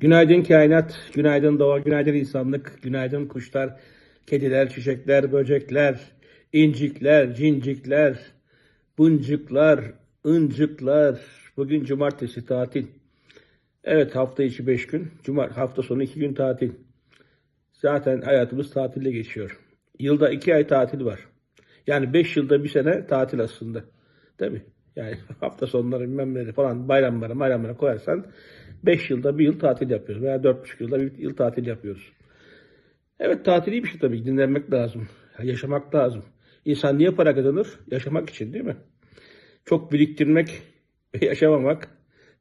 Günaydın kainat, günaydın doğa, günaydın insanlık, günaydın kuşlar, kediler, çiçekler, böcekler, incikler, cincikler, bıncıklar, ıncıklar. Bugün cumartesi tatil. Evet hafta içi beş gün, cumart hafta sonu iki gün tatil. Zaten hayatımız tatilde geçiyor. Yılda iki ay tatil var. Yani beş yılda bir sene tatil aslında. Değil mi? Yani hafta sonları bilmem falan bayramlara bayramlara koyarsan 5 yılda bir yıl tatil yapıyoruz. Veya 4,5 yılda bir yıl tatil yapıyoruz. Evet tatil iyi bir şey tabii. Dinlenmek lazım. Yaşamak lazım. İnsan niye para kazanır? Yaşamak için değil mi? Çok biriktirmek ve yaşamamak.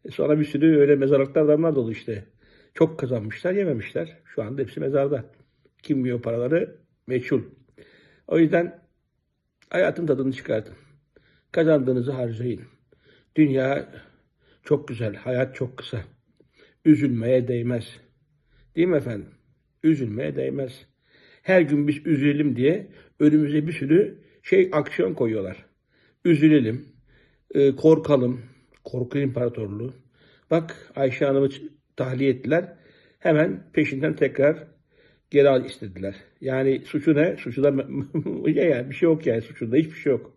E Sonra bir sürü öyle mezarlıklar adamlar dolu işte. Çok kazanmışlar, yememişler. Şu anda hepsi mezarda. Kim yiyor paraları? Meçhul. O yüzden hayatın tadını çıkartın. Kazandığınızı harcayın. Dünya çok güzel, hayat çok kısa. Üzülmeye değmez. Değil mi efendim? Üzülmeye değmez. Her gün biz üzülelim diye önümüze bir sürü şey aksiyon koyuyorlar. Üzülelim, e, korkalım, korku imparatorluğu. Bak Ayşe Hanım'ı tahliye ettiler. Hemen peşinden tekrar geri al istediler. Yani suçu ne? Suçu da ya yani bir şey yok yani suçunda hiçbir şey yok.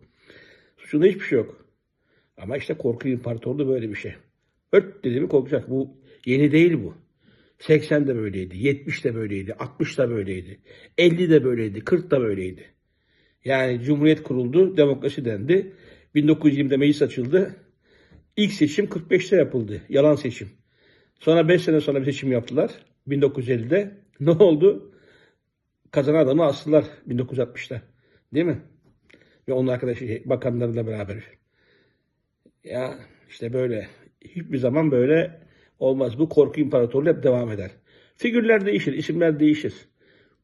Suçunda hiçbir şey yok. Ama işte korku imparatorluğu böyle bir şey. Ört dedi mi korkacak. Bu yeni değil bu. 80 de böyleydi, 70 de böyleydi, 60 da böyleydi, 50 de böyleydi, 40 da böyleydi. Yani Cumhuriyet kuruldu, demokrasi dendi. 1920'de meclis açıldı. İlk seçim 45'te yapıldı. Yalan seçim. Sonra 5 sene sonra bir seçim yaptılar. 1950'de. Ne oldu? Kazanan adamı astılar 1960'ta. Değil mi? Ve onun arkadaşı bakanlarıyla beraber. Ya işte böyle. Hiçbir zaman böyle olmaz. Bu korku imparatorluğu hep devam eder. Figürler değişir, isimler değişir.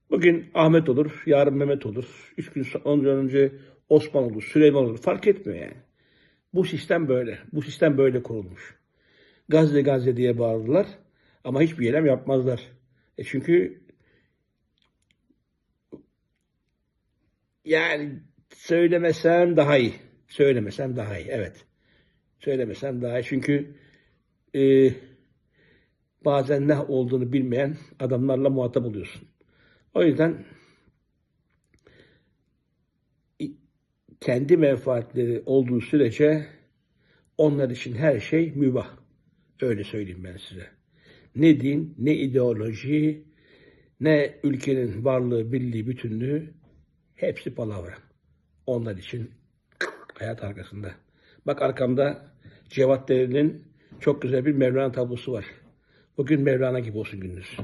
Bugün Ahmet olur, yarın Mehmet olur. Üç gün ondan önce Osman olur, Süleyman olur. Fark etmiyor yani. Bu sistem böyle. Bu sistem böyle kurulmuş. Gazze Gazze diye bağırdılar. Ama hiçbir eylem yapmazlar. E çünkü yani söylemesem daha iyi. Söylemesem daha iyi. Evet. Söylemesem daha iyi. Çünkü e, bazen ne olduğunu bilmeyen adamlarla muhatap oluyorsun. O yüzden kendi menfaatleri olduğu sürece onlar için her şey mübah. Öyle söyleyeyim ben size. Ne din, ne ideoloji, ne ülkenin varlığı, birliği, bütünlüğü hepsi palavra. Onlar için hayat arkasında. Bak arkamda Cevat Demir'in çok güzel bir Mevlana tablosu var. Bugün Mevlana gibi olsun gününüz.